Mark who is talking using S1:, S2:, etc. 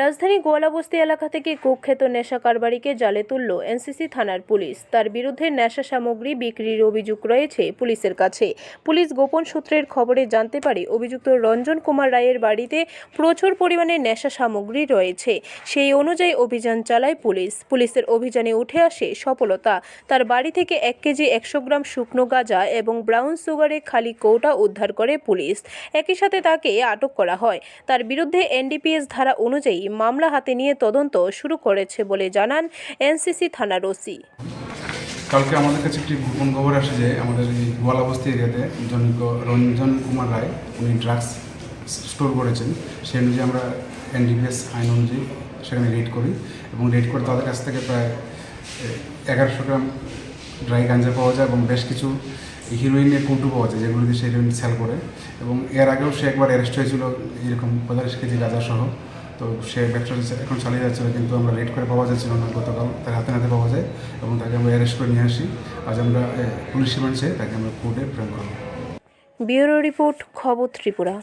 S1: রাজধানী গোয়ালাবস্তি এলাকা থেকে কুখ্যাত নেশা কারবারিকে জালে তুলল এনসিসি থানার পুলিশ। তার বিরুদ্ধে নেশা সামগ্রী বিক্রির অভিযোগ রয়েছে পুলিশের কাছে। পুলিশ গোপন সূত্রের খবরে জানতে পারে, অভিযুক্ত রঞ্জন কুমার রায়ের বাড়িতে প্রচুর পরিমাণে নেশা সামগ্রী রয়েছে। সেই অনুযায়ী অভিযান চালায় পুলিশ। পুলিশের অভিযানে উঠে আসে সফলতা। তার বাড়ি থেকে এক কেজি একশো গ্রাম শুকনো গাঁজা এবং ব্রাউন সুগারে খালি কৌটা উদ্ধার করে পুলিশ। একই সাথে তাকে আটক করা হয়। তার বিরুদ্ধে এনডিপিএস ধারা অনুযায়ী মামলা হাতে নিয়ে তদন্ত শুরু করেছে বলে জানান এনসিসি থানার ওসি।
S2: কালকে আমাদের কাছে একটি গোপন খবর আসে যে আমাদের এই গোয়ালাবস্তি এরিয়াতে জনৈক রঞ্জন কুমার রায়, উনি ড্রাগস স্টোর করেছেন। সেই অনুযায়ী আমরা এনডিপিএস আইন অনুযায়ী সেখানে রেড করি এবং রেড করে তাদের কাছ থেকে প্রায় এগারোশো গ্রাম ড্রাই গাঞ্জা পাওয়া যায় এবং বেশ কিছু হিরোইনের কুন্টু পাওয়া যায় যেগুলো দিয়ে সে হিরোইন সেল করে। এবং এর আগেও সে একবার অ্যারেস্ট হয়েছিল এরকম পঁয়তাল্লিশ কেজি গাঁজা সহ তো সে ব্যবসা এখন চালিয়ে যাচ্ছিল কিন্তু আমরা রেড করে পাওয়া যাচ্ছিল না, গতকাল তার হাতে হাতে পাওয়া যায় এবং তাকে আমরা অ্যারেস্ট করে নিয়ে আসি। আজ আমরা পুলিশ রিমান্ড চেয়ে তাকে আমরা কোর্টে প্রেরণ করব।
S1: ব্যুরো রিপোর্ট, খবর ত্রিপুরা।